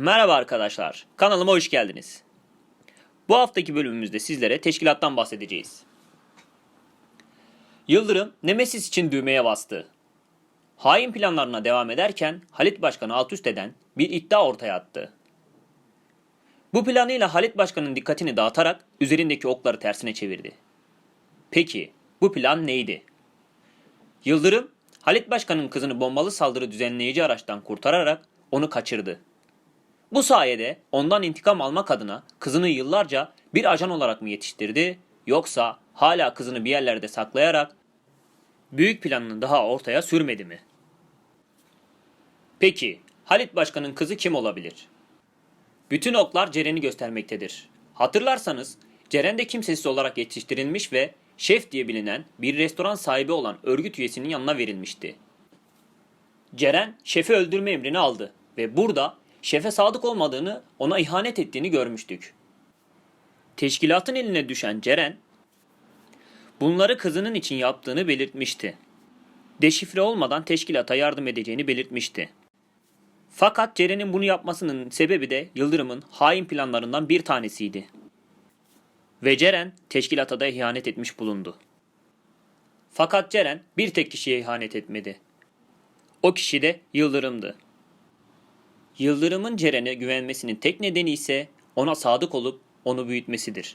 Merhaba arkadaşlar, kanalıma hoş geldiniz. Bu haftaki bölümümüzde sizlere teşkilattan bahsedeceğiz. Yıldırım, Nemesis için düğmeye bastı. Hain planlarına devam ederken Halit Başkan'ı alt üst eden bir iddia ortaya attı. Bu planıyla Halit Başkan'ın dikkatini dağıtarak üzerindeki okları tersine çevirdi. Peki, bu plan neydi? Yıldırım, Halit Başkan'ın kızını bombalı saldırı düzenleyici araçtan kurtararak onu kaçırdı. Bu sayede ondan intikam almak adına kızını yıllarca bir ajan olarak mı yetiştirdi yoksa hala kızını bir yerlerde saklayarak büyük planını daha ortaya sürmedi mi? Peki Halit Başkan'ın kızı kim olabilir? Bütün oklar Ceren'i göstermektedir. Hatırlarsanız Ceren de kimsesiz olarak yetiştirilmiş ve şef diye bilinen bir restoran sahibi olan örgüt üyesinin yanına verilmişti. Ceren şefi öldürme emrini aldı ve burada şefe sadık olmadığını, ona ihanet ettiğini görmüştük. Teşkilatın eline düşen Ceren, bunları kızının için yaptığını belirtmişti. Deşifre olmadan teşkilata yardım edeceğini belirtmişti. Fakat Ceren'in bunu yapmasının sebebi de Yıldırım'ın hain planlarından bir tanesiydi. Ve Ceren teşkilata da ihanet etmiş bulundu. Fakat Ceren bir tek kişiye ihanet etmedi. O kişi de Yıldırım'dı. Yıldırım'ın Ceren'e güvenmesinin tek nedeni ise ona sadık olup onu büyütmesidir.